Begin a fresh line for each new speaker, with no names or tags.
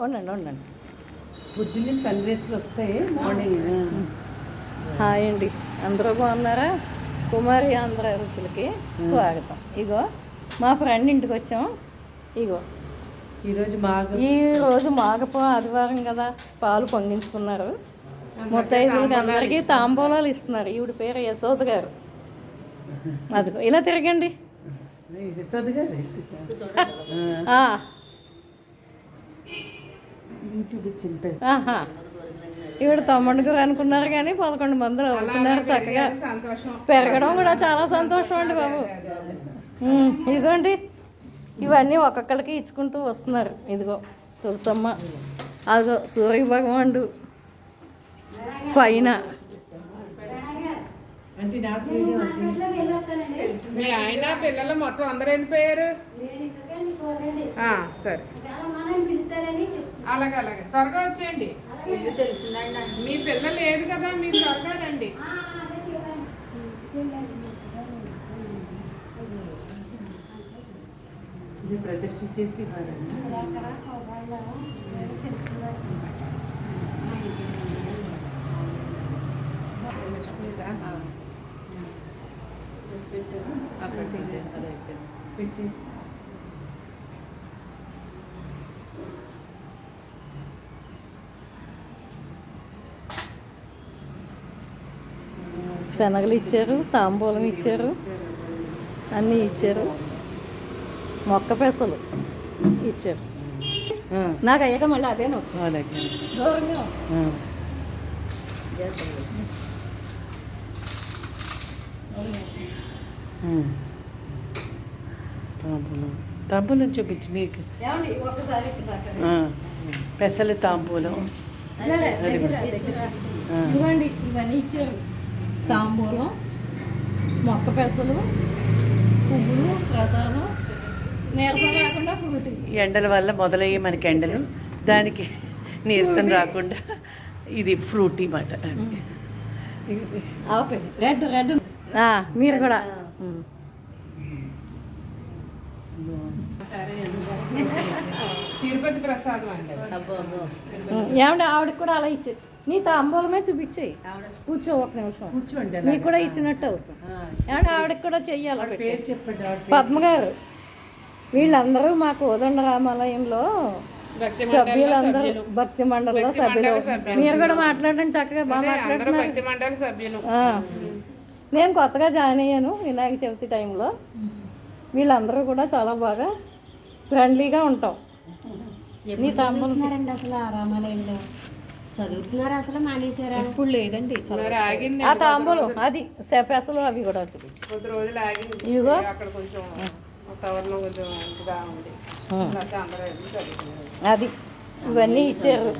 ఉండండి ఉండండి.
పొద్దున్నే సన్ రైస్లు వస్తాయి. మార్నింగ్
హాయ్ అండి. అందరూ బాగున్నారా? కుమారి ఆంధ్ర రుచులకి స్వాగతం. ఇగో మా ఫ్రెండ్ ఇంటికి వచ్చాం. ఇగో.
ఈరోజు
ఈ రోజు మాగపో ఆదివారం కదా పాలు పొంగించుకున్నారు. ముత్తైదులకి అందరికీ తాంబూలాలు ఇస్తున్నారు. ఈవిడ పేరు యశోద గారు. అదిగో ఇలా తిరగండి.
యశోద్ గారు?
ఆ,
చూపించింది
తమ్ముడు గారు అనుకున్నారు కానీ పదకొండు మంది అవుతున్నారు చక్కగా. పెరగడం కూడా చాలా సంతోషం అండి బాబు. ఇదిగోండి. ఇవన్నీ ఒక్కొక్కరికి ఇచ్చుకుంటూ వస్తున్నారు. ఇదిగో తులసమ్మ అదిగో సూర్య భగవానుడు. పైన.
మీ ఆయన పిల్లలు మొత్తం అందరూ వెళ్ళిపోయారు? ఆ, అలాగే అలాగే. త్వరగా వచ్చేయండి. మీ పిల్లలు లేదు కదా మీరు త్వరగా రండి.
ఇది ప్రదర్శించేసి ఇవ్వాలి పెట్టి
శనగలు ఇచ్చారు తాంబూలం ఇచ్చారు అన్నీ ఇచ్చారు. మొక్క పెసలు ఇచ్చారు. నాకు అయ్యాక మళ్ళీ అదే.
తాంబూలం. తాంబూలం చూపించు మీకు పెసలు తాంబూలం.
ఇవన్నీ ఇచ్చారు. తాంబూలం మొక్క పెసలు పువ్వులు ప్రసాదం నీరసం రాకుండా ఫ్రూట్.
ఎండల వల్ల మొదలయ్యే మనకి ఎండలు దానికి నీరసం రాకుండా ఇది ఫ్రూటీ మాట.
ఆపే. Red red. మీరు కూడా.
తిరుపతి ప్రసాదం అండి
ఏమంటే ఆవిడకి కూడా అలా ఇచ్చే. నీ తాంబూలమే చూపించేయి. కూర్చో ఒక నిమిషం.
కూర్చోండి
నీకు కూడా ఇచ్చినట్టు అవుతుంది ఏమంటే ఆవిడకి కూడా చెయ్యాలి పెట్టి.
పేరు చెప్పండి ఆవిడ పేరు.
పద్మ గారు వీళ్ళందరూ మా కోదండ రామాలయంలో
భక్తి
సభ్యులందరూ భక్తి మండలిలో సభ్యులు. మీరు కూడా మాట్లాడండి చక్కగా బాగా
అందరూ
మాట్లాడుతున్నారు. నేను కొత్తగా జాయిన్ అయ్యాను వినాయక చవితి టైంలో. వీళ్ళందరూ కూడా చాలా బాగా ఫ్రెండ్లీగా ఉంటాం. నీ తమ్ముడు
అసలు రామాలయంలో? చదువుతున్నారు? అసలు మానేశారా?
మరి ఆగింది
ఆ తాంబూలం అది పెసలు అవి కూడా చూపించు.
కొద్ది రోజులు ఆగింది.
ఇదిగో.
అక్కడ కొంచెం వాతావరణం కొంచెం ఇదిగా ఉంది. అందరూ చదువుతున్నారు.
అది. ఇవన్నీ ఇచ్చారు.